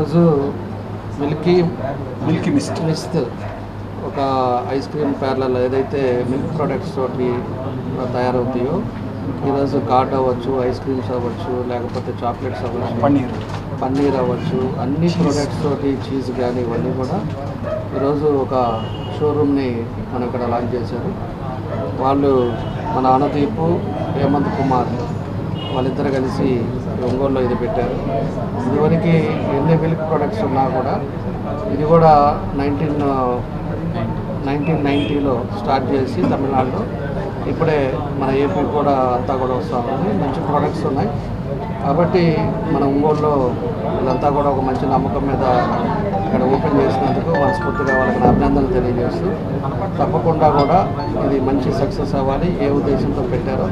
ఈరోజు Milky Milky Mist. Mist ఒక ice cream parlour ఏదైతే మిల్క్ ప్రొడక్ట్స్ తోటి తయారవుతాయో ఈరోజు కాట్ అవ్వచ్చు ఐస్ క్రీమ్స్ అవ్వచ్చు లేకపోతే చాక్లెట్స్ అవ్వచ్చు పన్నీర్. పన్నీర్ అవ్వచ్చు అన్ని ప్రొడక్ట్స్ తోటి చీజ్ కానీ ఇవన్నీ కూడా ఈరోజు ఒక షోరూమ్ని మనం ఇక్కడ లాంచ్ చేశారు. వాళ్ళు మన అనదీపు హేమంత్ కుమార్ వాళ్ళిద్దరు కలిసి ఒంగోలులో ఇది పెట్టారు. ఇదివరకు ఎన్ని మిల్క్ ప్రొడక్ట్స్ ఉన్నా కూడా ఇది కూడా నైన్టీన్ నైన్టీన్ నైంటీలో స్టార్ట్ చేసి తమిళనాడులో ఇప్పుడే మన ఏపీ కూడా అంతా కూడా వస్తూ ఉంది. మంచి ప్రొడక్ట్స్ ఉన్నాయి. కాబట్టి మన ఒంగోలులో ఇదంతా కూడా ఒక మంచి నమ్మకం మీద ఇక్కడ ఓపెన్ చేసినందుకు మనస్ఫూర్తిగా వాళ్ళకి అభినందనలు తెలియజేస్తూ తప్పకుండా కూడా ఇది మంచి సక్సెస్ అవ్వాలి ఏ ఉద్దేశంతో పెట్టారో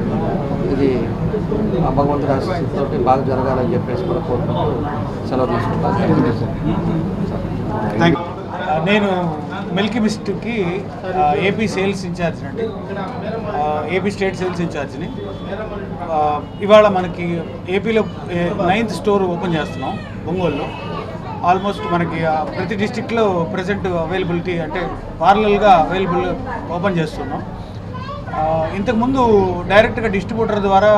ఇది ఆ భగవంతుడి ఆశీస్సుతో బాగా జరగాలని చెప్పేసి కూడా కోరుకుంటూ సెలవు తీసుకుంటాను. నేను మిల్కీ మిస్ట్కి ఏపీ సేల్స్ ఇన్ఛార్జ్ అండి. ఏపీ స్టేట్ సేల్స్ ఇన్ఛార్జ్ని. ఇవాళ మనకి ఏపీలో నైన్త్ స్టోర్ ఓపెన్ చేస్తున్నాం ఒంగోలులో. ఆల్మోస్ట్ మనకి ప్రతి డిస్టిక్లో ప్రజెంట్ అవైలబిలిటీ అంటే పార్లల్గా అవైలబుల్ ఓపెన్ చేస్తున్నాం. ఇంతకుముందు డైరెక్ట్గా డిస్ట్రిబ్యూటర్ ద్వారా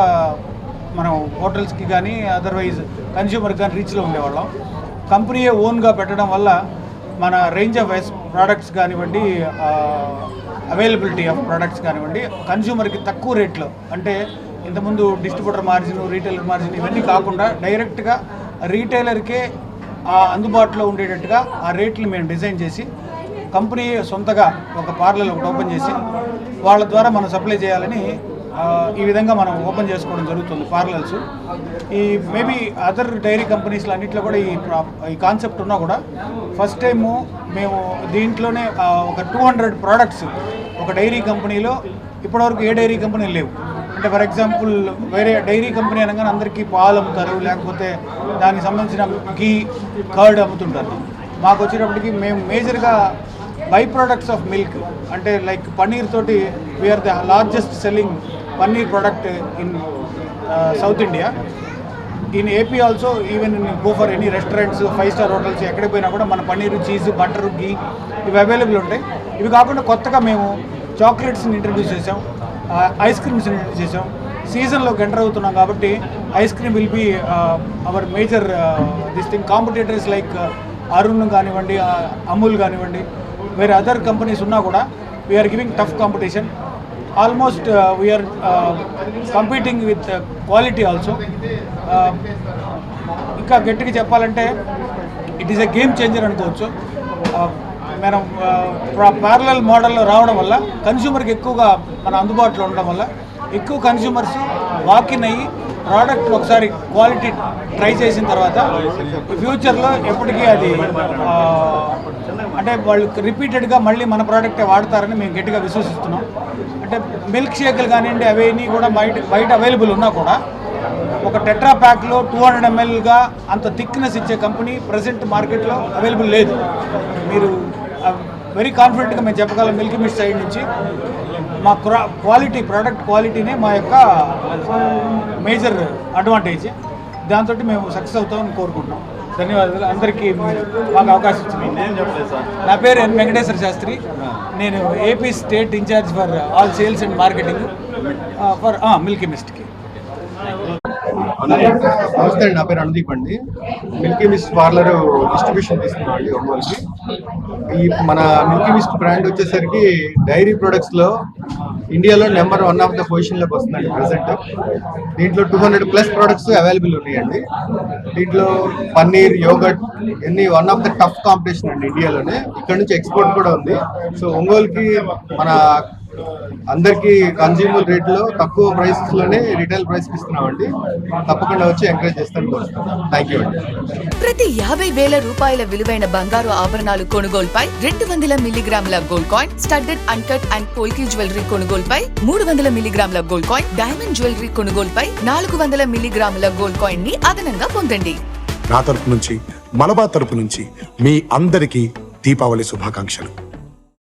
మనం హోటల్స్కి కానీ అదర్వైజ్ కన్జ్యూమర్కి కానీ రీచ్లో ఉండేవాళ్ళం. కంపెనీయే ఓన్గా పెట్టడం వల్ల మన రేంజ్ ఆఫ్ ప్రోడక్ట్స్ కానివ్వండి అవైలబిలిటీ ఆఫ్ ప్రోడక్ట్స్ కానివ్వండి కన్జ్యూమర్కి తక్కువ రేట్లో అంటే ఇంతకుముందు డిస్ట్రిబ్యూటర్ మార్జిన్ రీటైలర్ మార్జిన్ ఇవన్నీ కాకుండా డైరెక్ట్గా రీటైలర్కే అందుబాటులో ఉండేటట్టుగా ఆ రేట్లు మేము డిజైన్ చేసి కంపెనీ సొంతగా ఒక పార్లర్ ఒకటి ఓపెన్ చేసి వాళ్ళ ద్వారా మనం సప్లై చేయాలని ఈ విధంగా మనం ఓపెన్ చేసుకోవడం జరుగుతుంది పార్లర్స్ ఈ మేబీ అదర్ డైరీ కంపెనీస్లో అన్నింటిలో కూడా ఈ ఈ కాన్సెప్ట్ ఉన్నా కూడా ఫస్ట్ టైము మేము దీంట్లోనే ఒక టూ హండ్రెడ్ ప్రోడక్ట్స్ ఒక డైరీ కంపెనీలో ఇప్పటివరకు ఏ డైరీ కంపెనీలు లేవు. అంటే ఫర్ ఎగ్జాంపుల్ వేరే డైరీ కంపెనీ అనగానే అందరికీ పాలు అమ్ముతారు లేకపోతే దానికి సంబంధించిన గీ కర్డ్ అమ్ముతుంటారు. మాకు వచ్చేటప్పటికి మేము మేజర్గా బై ప్రొడక్ట్స్ ఆఫ్ మిల్క్ అంటే లైక్ పన్నీర్ తోటి we're the largest selling paneer product in South India in AP also even in go for any restaurants five star hotels ఎక్కడికి పోయినా కూడా మన పన్నీర్ చీజ్ బటర్ గీ ఇవి అవైలబుల్ ఉంటాయి. ఇవి కాకుండా కొత్తగా మేము చాక్లెట్స్ని ఇంట్రడ్యూస్ చేసాం ఐస్ క్రీమ్స్ని ఇంట్రడ్యూస్ చేసాం సీజన్లోకి ఎంటర్ అవుతున్నాం కాబట్టి ice cream will be our major this thing competitors like Arun కానివ్వండి uh, అమూల్ కానివ్వండి వేరే అదర్ కంపెనీస్ ఉన్నా కూడా we're giving tough competition almost we're competing with quality also ఇంకా గట్టిగా చెప్పాలంటే it is a game changer అనుకోవచ్చు. Uh, మనం uh, ప్యారలల్ మోడల్లో రావడం వల్ల కన్స్యూమర్కి ఎక్కువగా మన అందుబాటులో ఉండడం వల్ల ఎక్కువ కన్జ్యూమర్స్ వాకిన్ అయ్యి ప్రోడక్ట్ ఒకసారి క్వాలిటీ ట్రై చేసిన తర్వాత ఫ్యూచర్లో ఎప్పటికీ అది uh, అంటే వాళ్ళు రిపీటెడ్గా మళ్ళీ మన ప్రోడక్టే వాడతారని మేము గట్టిగా విశ్వసిస్తున్నాం. అంటే మిల్క్ షేక్లు కానివ్వండి అవన్నీ కూడా బయట బయట అవైలబుల్ ఉన్నా కూడా ఒక టెట్రా ప్యాక్లో టూ హండ్రెడ్ ఎంఎల్గా అంత థిక్నెస్ ఇచ్చే కంపెనీ ప్రజెంట్ మార్కెట్లో అవైలబుల్ లేదు. మీరు వెరీ కాన్ఫిడెంట్గా మేము చెప్పగలం మిల్క్ మిస్ట్ సైడ్ నుంచి. మా క్వాలిటీ ప్రోడక్ట్ క్వాలిటీనే మా యొక్క మేజర్ అడ్వాంటేజ్ దాంతో మేము సక్సెస్ అవుతామని కోరుకుంటున్నాం. ధన్యవాదాలు. అందరికీ మాకు అవకాశం ఇచ్చింది నా పేరు ఎన్ వెంకటేశ్వర శాస్త్రి. నేను AP state incharge for all sales and marketing for Milky మిస్ట్కి నమస్తే అండి. నా పేరు అనుదీప్ అండి. మిల్కీ మిస్ట్ పార్లర్ డిస్ట్రిబ్యూషన్ తీసుకున్నాం అండి ఒంగోలుకి ఈ మన మిల్కీ మిస్ట్ బ్రాండ్ వచ్చేసరికి డైరీ ప్రొడక్ట్స్లో ఇండియాలో నెంబర్ వన్ ఆఫ్ ద పొజిషన్లోకి వస్తుందండి ప్రెసెంట్ దీంట్లో two hundred plus products available ఉన్నాయండి. దీంట్లో పన్నీర్ యోగట్ ఇవన్నీ one of the tough competition అండి ఇండియాలోనే ఇక్కడ నుంచి ఎక్స్పోర్ట్ కూడా ఉంది. సో ఒంగోలుకి మన అందరికి కన్జ్యూమర్ రేట్లో తక్కువ ప్రైసెస్లోనే రిటైల్ ప్రైస్కి ఇస్తున్నామండి. తప్పకుండా వచ్చి ఎంకరేజ్ చేస్తాను థ్యాంక్ యూ అండి. ప్రతి యాభై వేల రూపాయల విలువైన బంగారు ఆభరణాలు కొనుగోలుపై రెండు వందల మిల్లీగ్రాముల gold coin studded uncut and polki jewellery కొనుగోలుపై మూడు వందల మిల్లీగ్రాముల గోల్డ్ కాయిన్ డైమండ్ జ్యువెలరీ కొనుగోలుపై నాలుగు వందల మిల్లీగ్రాముల గోల్డ్ కాయిన్ని అదనంగా పొందండి. నా తరపు నుంచి మలబా తరపు నుంచి మీ అందరికీ దీపావళి శుభాకాంక్షలు.